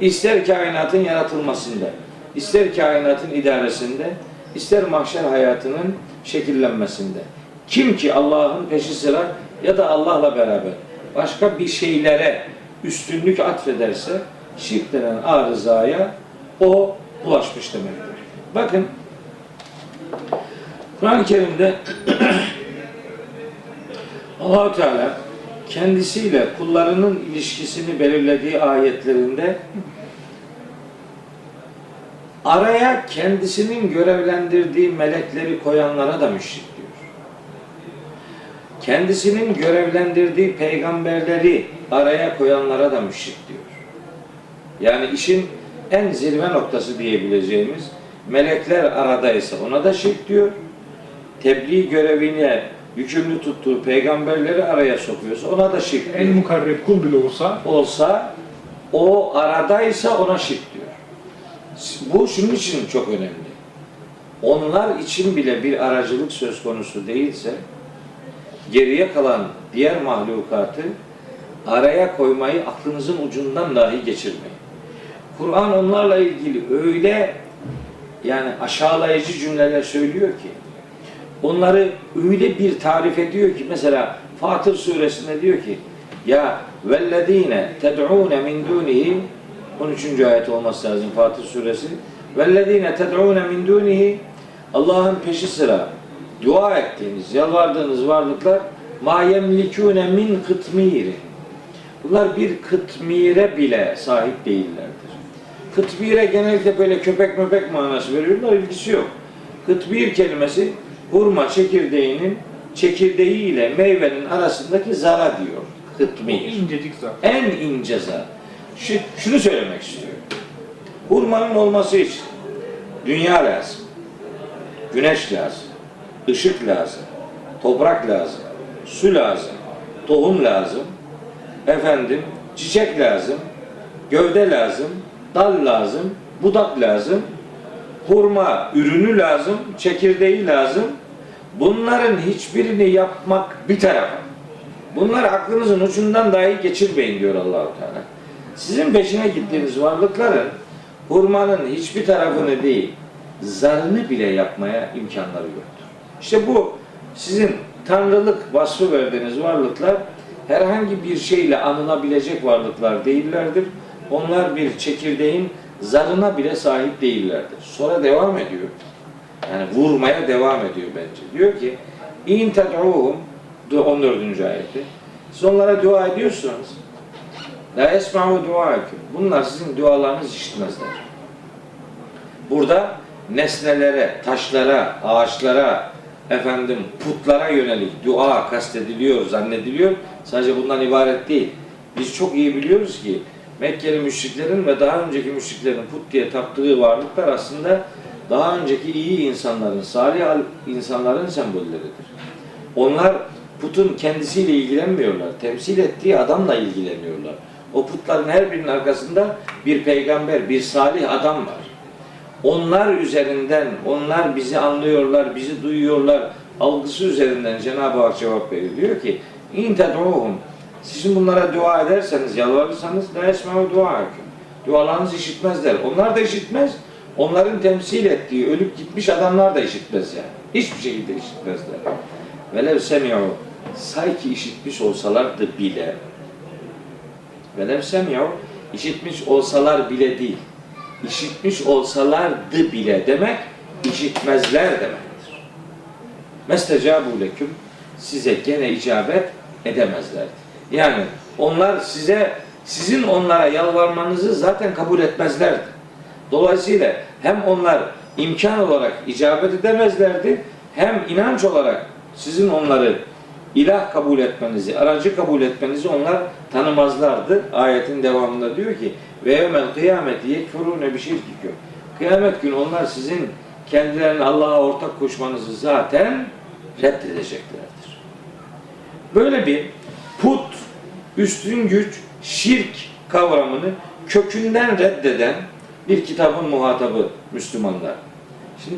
İster kainatın yaratılmasında, ister kainatın idaresinde, ister mahşer hayatının şekillenmesinde. Kim ki Allah'ın peşi sıra ya da Allah'la beraber başka bir şeylere üstünlük atfederse şirk denen arızaya o bulaşmış demektir. Bakın Kur'an-ı Kerim'de Allahu Teala kendisiyle kullarının ilişkisini belirlediği ayetlerinde araya kendisinin görevlendirdiği melekleri koyanlara da müşrik diyor. Kendisinin görevlendirdiği peygamberleri araya koyanlara da müşrik diyor. Yani işin en zirve noktası diyebileceğimiz melekler aradaysa ona da şirk diyor. Tebliğ görevine yükümlü tuttuğu peygamberleri araya sokuyorsa ona da şirk diyor En mukarreb kul bile olsa olsa o aradaysa ona şirk diyor. Bu şunun için çok önemli. Onlar için bile bir aracılık söz konusu değilse geriye kalan diğer mahlukatı araya koymayı aklınızın ucundan dahi geçirmeyin. Kur'an onlarla ilgili öyle yani aşağılayıcı cümleler söylüyor ki onları öyle bir tarif ediyor ki mesela Fatır suresinde diyor ki ya vellezine ted'une min dunihi 13. ayet olması lazım Fatır suresi vellezine ted'une min dunihi Allah'ın peşi sıra dua ettiğiniz, yalvardığınız varlıklar ma yemlikune min kıtmiri Bunlar bir kıtmire bile sahip değillerdir. Kıtmire genellikle böyle köpek möpek manası veriyorlar, ilgisi yok. Kıtmir kelimesi hurma çekirdeğinin çekirdeği ile meyvenin arasındaki zara diyor. Kıtmir. incecik zaten. En ince zar. Şu, şunu söylemek istiyorum. Hurmanın olması için dünya lazım. Güneş lazım. ışık lazım. Toprak lazım. Su lazım. Tohum lazım. Efendim çiçek lazım. Gövde lazım. Dal lazım. Budak lazım. Hurma ürünü lazım. Çekirdeği lazım. Bunların hiçbirini yapmak bir tarafa. Bunlar aklınızın ucundan dahi geçirmeyin diyor Allahu Teala. Sizin peşine gittiğiniz varlıkların hurmanın hiçbir tarafını değil, zarını bile yapmaya imkanları yoktur. İşte bu sizin tanrılık vasfı verdiğiniz varlıklar herhangi bir şeyle anılabilecek varlıklar değillerdir. Onlar bir çekirdeğin zarına bile sahip değillerdir. Sonra devam ediyor. Yani vurmaya devam ediyor bence. Diyor ki in ted'uhum 14. ayeti. Siz onlara dua ediyorsanız la esma'u duakum. Bunlar sizin dualarınızı işitmezler. Burada nesnelere, taşlara, ağaçlara, efendim putlara yönelik dua kastediliyor, zannediliyor. Sadece bundan ibaret değil. Biz çok iyi biliyoruz ki Mekkeli müşriklerin ve daha önceki müşriklerin put diye taptığı varlıklar aslında daha önceki iyi insanların, salih insanların sembolleridir. Onlar putun kendisiyle ilgilenmiyorlar. Temsil ettiği adamla ilgileniyorlar. O putların her birinin arkasında bir peygamber, bir salih adam var. Onlar üzerinden, onlar bizi anlıyorlar, bizi duyuyorlar. Algısı üzerinden Cenab-ı Hak cevap veriyor. Ki, İn ted'uhum. Sizin bunlara dua ederseniz, yalvarırsanız la esma'u duakum. Dualarınızı işitmezler. Onlar da işitmez. Onların temsil ettiği ölüp gitmiş adamlar da işitmez yani. Hiçbir şekilde işitmezler. Velev semi'u sanki işitmiş olsalardı bile velev semi'u işitmiş olsalar bile değil. İşitmiş olsalardı bile demek işitmezler demektir. Mestecabu leküm size gene icabet edemezlerdi. Yani onlar size sizin onlara yalvarmanızı zaten kabul etmezlerdi. Dolayısıyla hem onlar imkan olarak icabet edemezlerdi hem inanç olarak sizin onları ilah kabul etmenizi, aracı kabul etmenizi onlar tanımazlardı. Ayetin devamında diyor ki ve yevmel kıyameti yekfurune bir şirkikum. Kıyamet günü onlar sizin kendilerine Allah'a ortak koşmanızı zaten reddedeceklerdir. Böyle bir put, üstün güç, şirk kavramını kökünden reddeden bir kitabın muhatabı Müslümanlar.